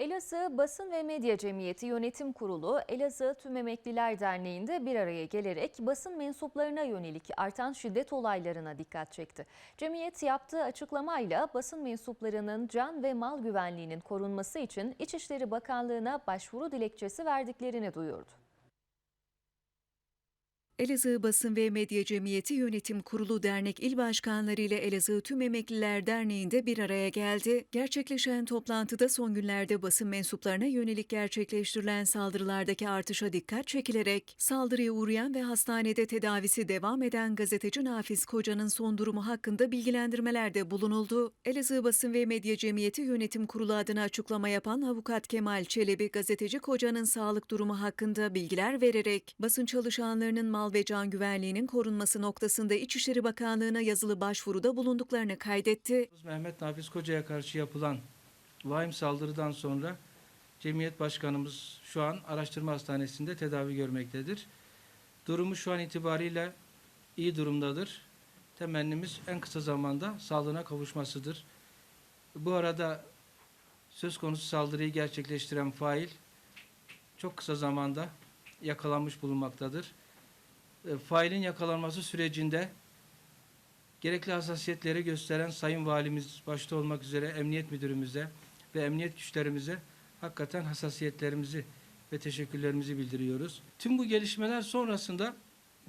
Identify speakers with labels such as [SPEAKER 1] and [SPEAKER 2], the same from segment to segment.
[SPEAKER 1] Elazığ Basın ve Medya Cemiyeti Yönetim Kurulu, Elazığ Tüm Emekliler Derneği'nde bir araya gelerek basın mensuplarına yönelik artan şiddet olaylarına dikkat çekti. Cemiyet yaptığı açıklamayla basın mensuplarının can ve mal güvenliğinin korunması için İçişleri Bakanlığı'na başvuru dilekçesi verdiklerini duyurdu.
[SPEAKER 2] Elazığ Basın ve Medya Cemiyeti Yönetim Kurulu Dernek İl Başkanları ile Elazığ Tüm Emekliler Derneği'nde bir araya geldi. Gerçekleşen toplantıda son günlerde basın mensuplarına yönelik gerçekleştirilen saldırılardaki artışa dikkat çekilerek saldırıya uğrayan ve hastanede tedavisi devam eden gazeteci Nafiz Koca'nın son durumu hakkında bilgilendirmelerde bulunuldu. Elazığ Basın ve Medya Cemiyeti Yönetim Kurulu adına açıklama yapan avukat Kemal Çelebi gazeteci Koca'nın sağlık durumu hakkında bilgiler vererek basın çalışanlarının mal ve can güvenliğinin korunması noktasında İçişleri Bakanlığı'na yazılı başvuruda bulunduklarını kaydetti.
[SPEAKER 3] Mehmet Nafiz Koca'ya karşı yapılan vahim saldırıdan sonra Cemiyet Başkanımız şu an araştırma hastanesinde tedavi görmektedir. Durumu şu an itibariyle iyi durumdadır. Temennimiz en kısa zamanda sağlığına kavuşmasıdır. Bu arada söz konusu saldırıyı gerçekleştiren fail çok kısa zamanda yakalanmış bulunmaktadır. E, Failin yakalanması sürecinde gerekli hassasiyetleri gösteren Sayın Valimiz başta olmak üzere Emniyet Müdürümüze ve emniyet güçlerimize hakikaten hassasiyetlerimizi ve teşekkürlerimizi bildiriyoruz. Tüm bu gelişmeler sonrasında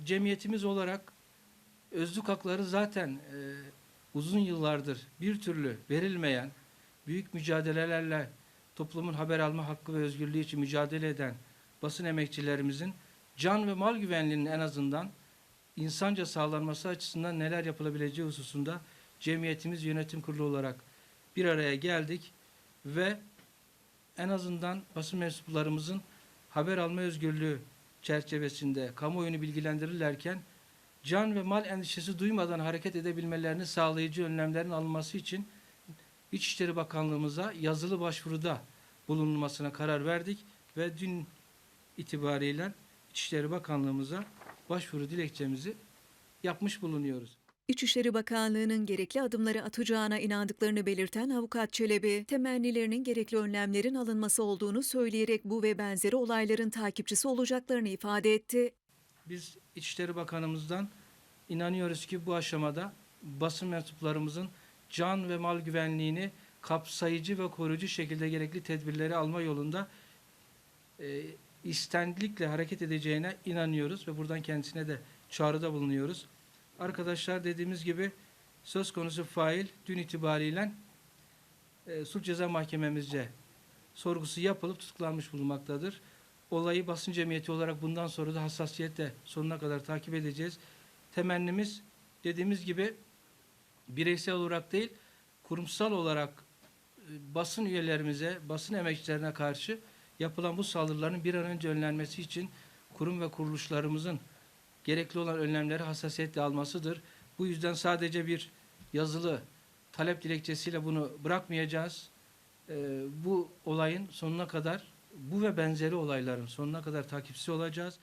[SPEAKER 3] cemiyetimiz olarak özlük hakları zaten e, uzun yıllardır bir türlü verilmeyen, büyük mücadelelerle toplumun haber alma hakkı ve özgürlüğü için mücadele eden basın emekçilerimizin can ve mal güvenliğinin en azından insanca sağlanması açısından neler yapılabileceği hususunda cemiyetimiz yönetim kurulu olarak bir araya geldik ve en azından basın mensuplarımızın haber alma özgürlüğü çerçevesinde kamuoyunu bilgilendirirlerken can ve mal endişesi duymadan hareket edebilmelerini sağlayıcı önlemlerin alınması için İçişleri Bakanlığımıza yazılı başvuruda bulunmasına karar verdik ve dün itibariyle İçişleri Bakanlığımıza başvuru dilekçemizi yapmış bulunuyoruz.
[SPEAKER 2] İçişleri Bakanlığı'nın gerekli adımları atacağına inandıklarını belirten avukat Çelebi, temennilerinin gerekli önlemlerin alınması olduğunu söyleyerek bu ve benzeri olayların takipçisi olacaklarını ifade etti.
[SPEAKER 3] Biz İçişleri Bakanımızdan inanıyoruz ki bu aşamada basın mensuplarımızın can ve mal güvenliğini kapsayıcı ve koruyucu şekilde gerekli tedbirleri alma yolunda e, istendilikle hareket edeceğine inanıyoruz ve buradan kendisine de çağrıda bulunuyoruz. Arkadaşlar dediğimiz gibi söz konusu fail dün itibariyle e, Sulh Ceza Mahkememizce sorgusu yapılıp tutuklanmış bulunmaktadır. Olayı basın cemiyeti olarak bundan sonra da hassasiyetle sonuna kadar takip edeceğiz. Temennimiz dediğimiz gibi bireysel olarak değil, kurumsal olarak e, basın üyelerimize, basın emekçilerine karşı yapılan bu saldırıların bir an önce önlenmesi için kurum ve kuruluşlarımızın gerekli olan önlemleri hassasiyetle almasıdır. Bu yüzden sadece bir yazılı talep dilekçesiyle bunu bırakmayacağız. Ee, bu olayın sonuna kadar, bu ve benzeri olayların sonuna kadar takipçisi olacağız.